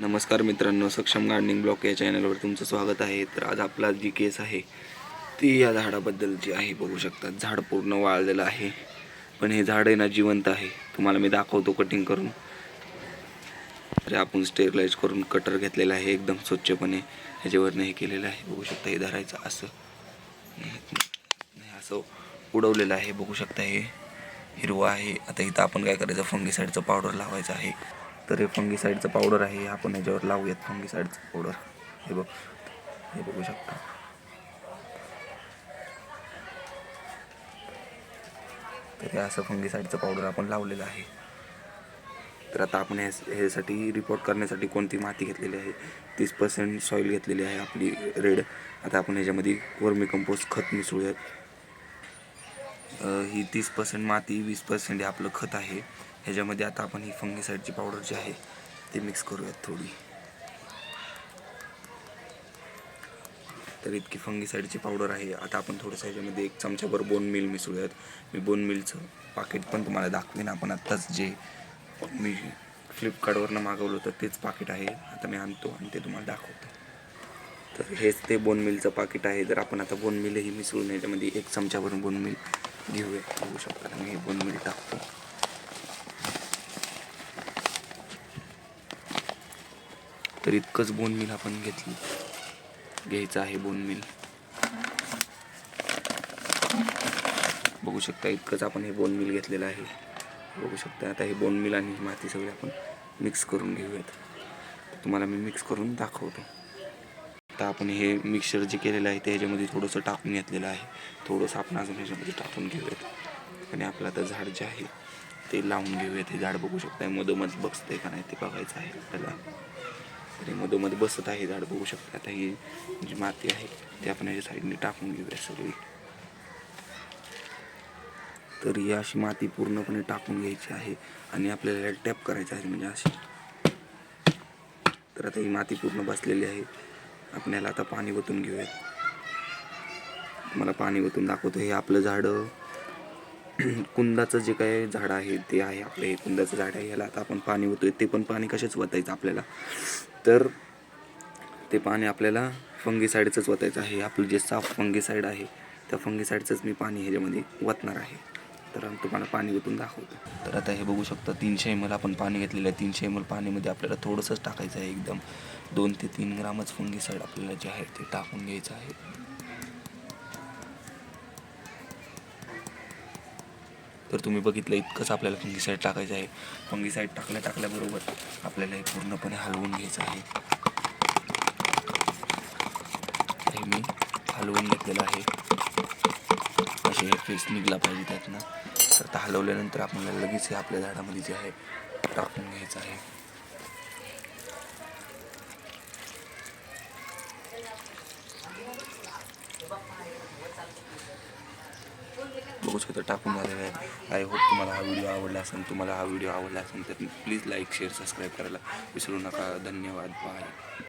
नमस्कार मित्रांनो सक्षम गार्डनिंग ब्लॉक या चॅनलवर तुमचं स्वागत आहे. तर आज आपला जी केस आहे ती या झाडाबद्दलची आहे बघू शकता. झाड पूर्ण वाळलेलं आहे पण हे झाड आहे ना जिवंत आहे. तुम्हाला मी दाखवतो कटिंग करून. तर आपण स्टेरलाईज करून कटर घेतलेला आहे एकदम स्वच्छपणे. ह्याच्यावरनं हे केलेलं आहे बघू शकता. हे धरायचं असं. नाही असं उडवलेलं आहे बघू शकता. हे हिरवं आहे. आता इथं आपण काय करायचं? फंगीसाईडचं पावडर लावायचं आहे. तर हे फंगीसाईडचं पावडर आहे आपण याच्यावर लावूयात फंगीसाईडचं पावडर हे बघ हे बघू शकता. तर हे असं फंगीसाईडचं पावडर आपण लावलेलं आहे. तर आता आपण ह्या ह्यासाठी रिपोर्ट करण्यासाठी कोणती माती घेतलेली आहे? तीस पर्सेंट सॉईल घेतलेली आहे आपली रेड आता आपण ह्याच्यामध्ये वर्मी कंपोस्ट खत मिसळूयात. ही तीस पर्सेंट माती वीस पर्सेंट हे आपलं खत आहे. ह्याच्यामध्ये आता आपण ही फंगीसाईडची पावडर जी आहे ती मिक्स करूयात थोडी. तर इतकी फंगीसाईडची पावडर आहे. आता आपण थोडंसं ह्याच्यामध्ये एक चमच्याभर बोन मिल मिसळूयात. मी बोन मिलचं पाकिट पण तुम्हाला दाखवेन. आपण आत्ताच जे मी फ्लिपकार्टवरनं मागवलं होतं तेच पाकिट आहे. आता मी आणतो आणि ते तुम्हाला दाखवतो. तर हेच ते बोन मिलचं पाकिट आहे. जर आपण आता बोन मिलही मिसळून याच्यामध्ये एक चमच्याभरून बोन मिल घेऊया. बघू शकता मी हे बोन मिल टाकतो. तर इतकंच बोन मिल आपण घेतली. घ्यायचं आहे बोन मिल बघू शकता इतकंच आपण हे बोन मिल घेतलेलं आहे. बघू शकता आता हे बोन मिल आणि माती सगळी आपण मिक्स करून घेऊयात. तुम्हाला मी मिक्स करून दाखवतो. आता आपण हे मिक्सर जे केलेलं आहे ते ह्याच्यामध्ये थोडंसं टाकून घेतलेलं आहे. थोडंसं आपण अजून ह्याच्यामध्ये टाकून घेऊयात. आणि आपलं आता झाड जे आहे ते लावून घेऊयात. हे झाड बघू शकताय मधोमध बसतंय का नाही ते बघायचं आहे आपल्याला. तरी मधोमध बसत आहे झाड बघू शकता. आता ही जी माती आहे ती आपण ह्याच्या साईडने टाकून घेऊया सगळी. तर ही अशी माती पूर्णपणे टाकून घ्यायची आहे आणि आपल्याला टॅप करायचं आहे म्हणजे अशी. तर आता ही माती पूर्ण बसलेली आहे. आपल्याला आता पाणी ओतून घेऊयात. मला पाणी ओतून दाखवतो. हे आपलं झाडं कुंदाचं जे काय झाड आहे ते आहे आपलं हे कुंदाचं झाड आहे. याला आता आपण पाणी ओतोय ते पण पाणी कशाच वतायचं आपल्याला? तर ते पाणी आपल्याला फंगीसाईडचंच वतायचं आहे. आपलं जे साफ फंगीसाईड आहे त्या फंगीसाईडचंच मी पाणी ह्याच्यामध्ये वतणार आहे. तर आम्ही तुम्हाला पाणी ओतून दाखवतो. तर आता हे बघू शकता तीनशे एम एल आपण पाणी घेतलेलं आहे. तीनशे एम एल पाणीमध्ये आपल्याला थोडंसंच टाकायचं आहे एकदम. दोन ते तीन ग्रामच फंगीसाईड आपल्याला जे आहे ते टाकून घ्यायचं आहे. तर तुम्ही बघितलं इतकंच आपल्याला फंगीसाईड टाकायचं आहे. फंगीसाईड टाकल्या टाकल्याबरोबर आपल्याला हे पूर्णपणे हलवून घ्यायचं आहे. हे मी हलवून घेतलेलं आहे. फेस निघला पाहिजे त्यातनं. तर आता हलवल्यानंतर आपल्याला लगेच हे आपल्या झाडामध्ये जे आहे टाकून घ्यायचं आहे. बघू शकता टाकून झालेलं आहे. आय होप तुम्हाला हा व्हिडिओ आवडला असेल. तुम्हाला हा व्हिडिओ आवडला असेल तर प्लीज लाईक शेअर सबस्क्राईब करायला विसरू नका. धन्यवाद. बाय